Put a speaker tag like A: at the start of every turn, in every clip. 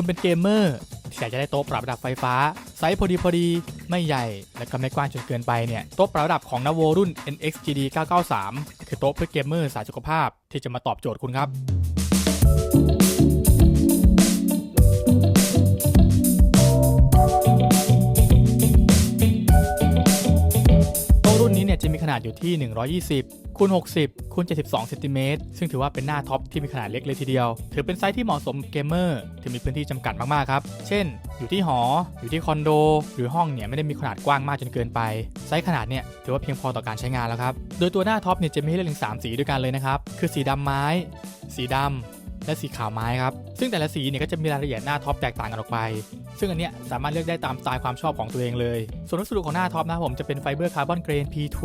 A: คุณเป็นเกมเมอร์ที่อยากจะได้โต๊ะปรับระดับไฟฟ้า ไซส์พอดีพอดีไม่ใหญ่ และก็ไม่กว้างจนเกินไปเนี่ยโต๊ะปรับระดับของ n a v o รุ่น NX GD 993 คือโต๊ะเพื่อเกมเมอร์สายสุขภาพที่จะมาตอบโจทย์คุณครับ จะมีขนาดอยู่ที่ 120คูณ60คูณ72เซนติเมตรซึ่งถือว่าเป็นหน้าท็อปที่มีขนาดเล็กเลยทีเดียว ถือเป็นไซส์ที่เหมาะสมเกมเมอร์ที่มีพื้นที่จำกัดมากๆครับ เช่น อยู่ที่หอ อยู่ที่คอนโด หรือห้องเนี่ยไม่ได้มีขนาดกว้างมากจนเกินไป ไซส์ขนาดเนี่ยถือว่าเพียงพอต่อการใช้งานแล้วครับ โดยตัวหน้าท็อปเนี่ยจะมีให้เลือกถึง3สีด้วยกันเลยนะครับ คือสีดำไม้ สีดำ และสีขาวไม้ครับ ซึ่งแต่ละสีเนี่ยก็จะมีรายละเอียดหน้าท็อปแตกต่างกันออกไป ซึ่งอันเนี้ยสามารถเลือกได้ตามสไตล์ความชอบของตัวเองเลย ส่วนวัสดุของหน้าท็อปนะผมจะเป็นไฟเบอร์คาร์บอนเกรน P2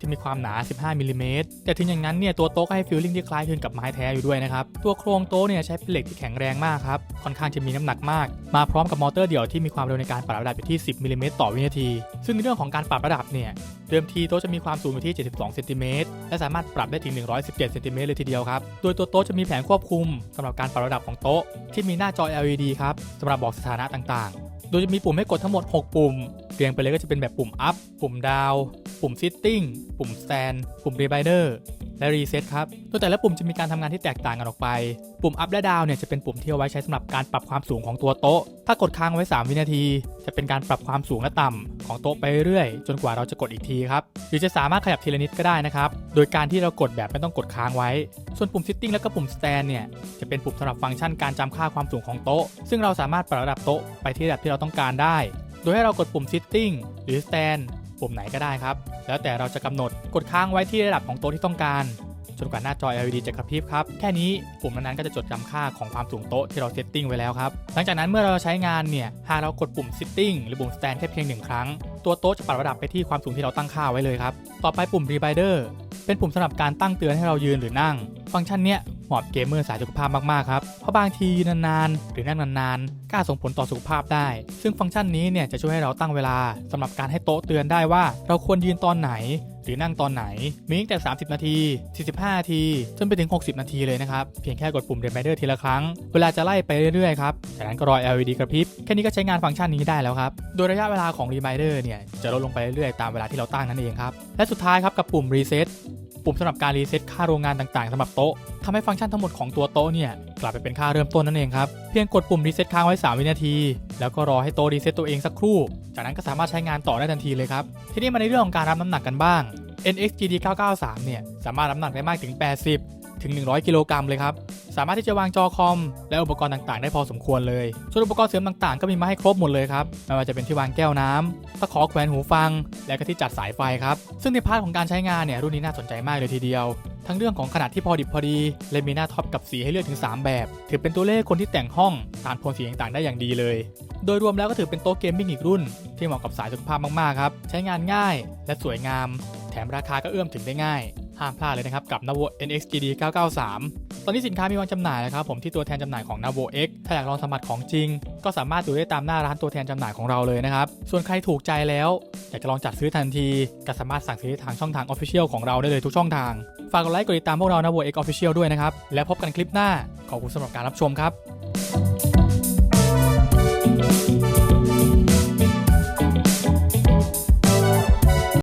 A: ที่มีความหนา 15มิลลิเมตรแต่ถึงอย่างนั้นเนี่ยตัวโต๊ะก็ให้ฟีลลิ่งที่คล้ายคลึงกับไม้แท้อยู่ด้วยนะครับ ตัวโครงโต๊ะเนี่ยใช้เป็นเหล็กที่แข็งแรงมากครับ ค่อนข้างจะมีน้ำหนักมาก มาพร้อมกับมอเตอร์เดี่ยวที่มีความเร็วในการปรับระดับอยู่ที่ 10มิลลิเมตรต่อวินาที ซึ่งในเรื่องของการปรับระดับเนี่ยเดิมทีโต๊ะจะมีความสูงอยู่ที่ 72 เซนติเมตร และสามารถปรับได้ถึง 117 เซนติเมตรเลยทีเดียวครับ โดยตัวโต๊ะจะมีแผงควบคุมสำหรับการปรับระดับของโต๊ะที่มีหน้าจอ LED ครับสำหรับบอกสถานะต่างๆ โดยจะมีปุ่มให้กดทั้งหมด 6 ปุ่ม เรียงไปเลยก็จะเป็นแบบปุ่ม up ปุ่ม down ปุ่ม sitting ปุ่ม stand ปุ่ม reminder และ reset ครับโดยแต่ละปุ่มจะมีการทำงานที่แตกต่างกันออกไป ปุ่ม up และ down เนี่ยจะเป็นปุ่มที่เอาไว้ใช้สำหรับการปรับความสูงของตัวโต๊ะ ถ้ากดค้างไว้ 3 วินาที จะเป็นการปรับความสูงและต่ำของโต๊ะไปเรื่อยๆ จนกว่าเราจะกดอีกทีครับ หรือจะสามารถขยับทีละนิดก็ได้นะครับ โดยการที่เรากดแบบไม่ต้องกดค้างไว้ ส่วนปุ่ม sitting และก็ปุ่ม stand เนี่ยจะเป็นปุ่มสำหรับฟังก์ชันการจำค่าความสูงของโต๊ะ ซึ่งเราสามารถปรับระดับโต๊ะไปที่ระดับที่เราต้องการได้ โดยให้เรากดปุ่ม sitting หรือ stand ปุ่มไหนก็ได้ครับ แล้วแต่เราจะกำหนดกดค้างไว้ที่ระดับของโต๊ะที่ต้องการจนกว่าหน้าจอ LED จะกระพริบครับ แค่นี้ปุ่มนั้นๆก็จะจดจำค่าของความสูงโต๊ะที่เราเซตติ้งไว้แล้วครับ หลังจากนั้นเมื่อเราใช้งานเนี่ย หากเรากดปุ่ม sitting หรือปุ่ม stand แค่เพียงหนึ่งครั้ง ตัวโต๊ะจะปรับระดับไปที่ความสูงที่เราตั้งค่าไว้เลยครับ ต่อไปปุ่ม reminder เป็นปุ่มสำหรับการตั้งเตือนให้เรายืนหรือนั่ง ฟังก์ชันเนี้ยเหมาะเกมเมอร์สายสุขภาพมากๆครับ เพราะบางทียืนนานๆหรือนั่งนานๆกล้าส่งผลต่อสุขภาพได้ ซึ่งฟังก์ชันนี้เนี่ยจะช่วยให้เราตั้งเวลาสำหรับการให้โต๊ะเตือนได้ว่า เราควรยืนตอนไหน หรือนั่งตอนไหน มีตั้งแต่ 30 นาที 45 นาที จนไปถึง 60 นาทีเลยนะครับ เพียงแค่กดปุ่ม reminder ทีละครั้ง เวลาจะไล่ไปเรื่อยๆครับ จากนั้นก็รอ LED กระพริบ แค่นี้ก็ใช้งานฟังก์ชันนี้ได้แล้วครับ โดยระยะเวลาของ reminder เนี่ยจะลดลงไปเรื่อยๆตามเวลาที่เราตั้งนั่นเองครับ และสุดท้ายครับกับปุ่ม reset ปุ่มสำหรับการรีเซ็ตค่าโรงงานต่างๆสำหรับโต๊ะทำให้ฟังก์ชันทั้งหมดของตัวโต๊ะเนี่ยกลับไปเป็นค่าเริ่มต้นนั่นเองครับ เพียงกดปุ่มรีเซ็ตค้างไว้ 3 วินาที แล้วก็รอให้โต๊ะรีเซ็ตตัวเองสักครู่ จากนั้นก็สามารถใช้งานต่อได้ทันทีเลยครับ ทีนี้มาในเรื่องของการรับน้ำหนักกันบ้าง NX GD 993เนี่ยสามารถรับน้ำหนักได้มากถึง 80 ถึง 100 กิโลกรัมเลยครับ สามารถที่จะวางจอคอม และอุปกรณ์ต่างๆ ได้พอสมควรเลย ส่วนอุปกรณ์เสริมต่างๆ ก็มีมาให้ครบหมดเลยครับ ไม่ว่าจะเป็นที่วางแก้วน้ำตะขอแขวนหูฟัง และก็ที่จัดสายไฟครับ ซึ่งในพาร์ทของการใช้งานเนี่ยรุ่นนี้น่าสนใจมากเลยทีเดียว ทั้งเรื่องของขนาดที่พอดิบพอดี และมีหน้าท็อปกับสีให้เลือกถึง 3 แบบ ถือเป็นตัวเลขคนที่แต่งห้องตามโทนสีต่างๆ ได้อย่างดีเลย โดยรวมแล้วก็ถือเป็นโต๊ะเกมมิ่งอีกรุ่น ที่เหมาะกับสายสุขภาพมากๆครับ ใช้งานง่ายและสวยงาม แถมราคาก็เอื้อมถึงได้ง่าย ห้ามพลาดเลยนะครับกับ Navo NX GD 993 ตอนนี้สินค้ามีวางจำหน่ายนะครับผมที่ตัวแทนจำหน่ายของ Navo X ถ้าอยากลองสมัครของจริง ก็สามารถดูได้ตามหน้าร้านตัวแทนจำหน่ายของเราเลยนะครับ ส่วนใครถูกใจแล้ว อยากจะลองจัดซื้อทันที ก็สามารถสั่งซื้อทางช่องทาง Official ของเราได้เลยทุกช่องทาง ฝากกดไลค์กดติดตามพวกเรา Navo X Official ด้วยนะครับ แล้วพบกันคลิปหน้า ขอบคุณสำหรับการรับชมครับ